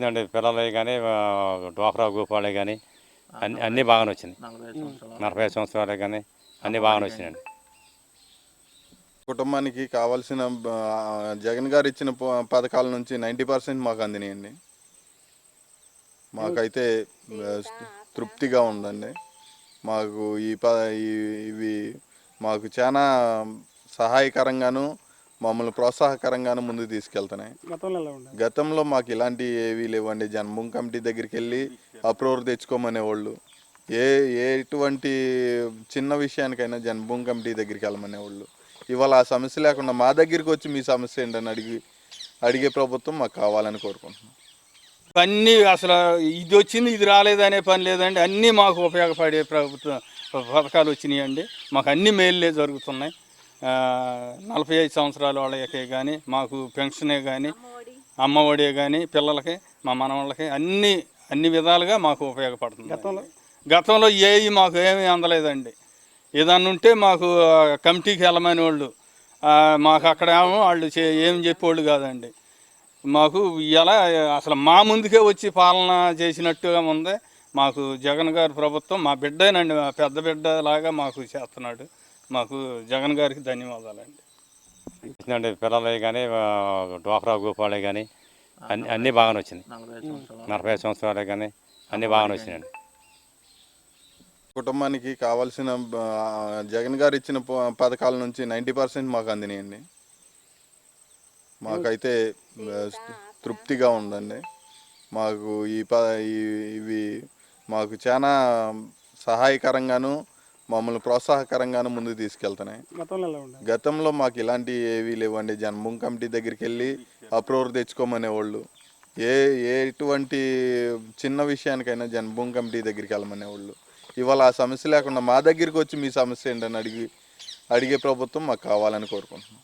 వచ్చిందండి పిల్లలు కానీ డోక్రా గోపాలే కానీ అన్ని అన్నీ బాగానే వచ్చినాయి. నలభై సంవత్సరాలు. కానీ అన్నీ బాగానే వచ్చినాయండి. కుటుంబానికి కావాల్సిన జగన్ గారు ఇచ్చిన ప- పథకాల నుంచి నైంటీ పర్సెంట్ మాకు అందినాయండి. మాకైతే తృప్తిగా ఉందండి. మాకు ఈ ప ఈ- ఇవి మాకు చాలా సహాయకరంగాను మమ్మల్ని ప్రోత్సాహకరంగాను ముందుకు తీసుకెళ్తున్నాయి. గతంలో ఎలా ఉండే గతంలో మాకు ఇలాంటి ఏవీ లేవండి. జన్మభూమి కమిటీ దగ్గరికి వెళ్ళి అప్రూవర్ తెచ్చుకోమనేవాళ్ళు ఏ ఎటువంటి చిన్న విషయానికైనా జన్మభూమి కమిటీ దగ్గరికి వెళ్ళమనేవాళ్ళు ఇవాళ ఆ సమస్య లేకుండా మా దగ్గరికి వచ్చి మీ సమస్య ఏంటని అడిగి అడిగే ప్రభుత్వం మాకు కావాలని కోరుకుంటున్నాం. అన్నీ అసలు ఇది వచ్చింది ఇది రాలేదనే పని లేదండి. అన్నీ మాకు ఉపయోగపడే ప్రభుత్వ పథకాలు వచ్చినాయండి. మాకు అన్ని మేలులే జరుగుతున్నాయి. నలభై ఐదు సంవత్సరాల వాళ్ళకే కానీ మాకు పెన్షనే కానీ అమ్మఒడే. కానీ పిల్లలకి మా మనవాళ్ళకి అన్ని అన్ని విధాలుగా మాకు ఉపయోగపడుతుంది. గతంలో? గతంలో ఏవి మాకు ఏమీ అందలేదండి. ఏదన్నా ఉంటే మాకు కమిటీకి వెళ్ళమని వాళ్ళు ఆ, మాకు అక్కడ ఏమో వాళ్ళు చే ఏం చెప్పేవాళ్ళు కాదండి. మాకు ఇలా అసలు మా ముందుకే వచ్చి పాలన చేసినట్టుగా ఉంది మాకు జగన్ గారి ప్రభుత్వం మా బిడ్డేనండి మా పెద్ద బిడ్డ లాగా మాకు చేస్తున్నాడు. మాకు జగన్ గారికి ధన్యవాదాలండి. వచ్చిందండి పిల్లలు కానీ డోక్రా గోపాలే కానీ అన్ని అన్నీ బాగానే వచ్చినాయి. నలభై సంవత్సరాలు. కానీ అన్నీ బాగానే వచ్చినాయండి. కుటుంబానికి కావాల్సిన జగన్ గారు ఇచ్చిన ప- పథకాల నుంచి నైంటీ పర్సెంట్ మాకు అందినాయండి. మాకైతే తృప్తిగా ఉందండి. మాకు ఈ ప ఈ- ఇవి మాకు చాలా సహాయకరంగాను మమ్మల్ని ప్రోత్సాహకరంగాను ముందుకు తీసుకెళ్తున్నాయి. గతంలో మాకు ఇలాంటి ఏవీ లేవండి. జన్మభూమి కమిటీ దగ్గరికి వెళ్ళి అప్రూవర్ తెచ్చుకోమనేవాళ్ళు ఏ ఎటువంటి చిన్న విషయానికైనా జన్మభూమి కమిటీ దగ్గరికి వెళ్ళమనేవాళ్ళు ఇవాళ ఆ సమస్య లేకుండా మా దగ్గరికి వచ్చి మీ సమస్య ఏంటని అడిగి అడిగే ప్రభుత్వం మాకు కావాలని కోరుకుంటున్నాం.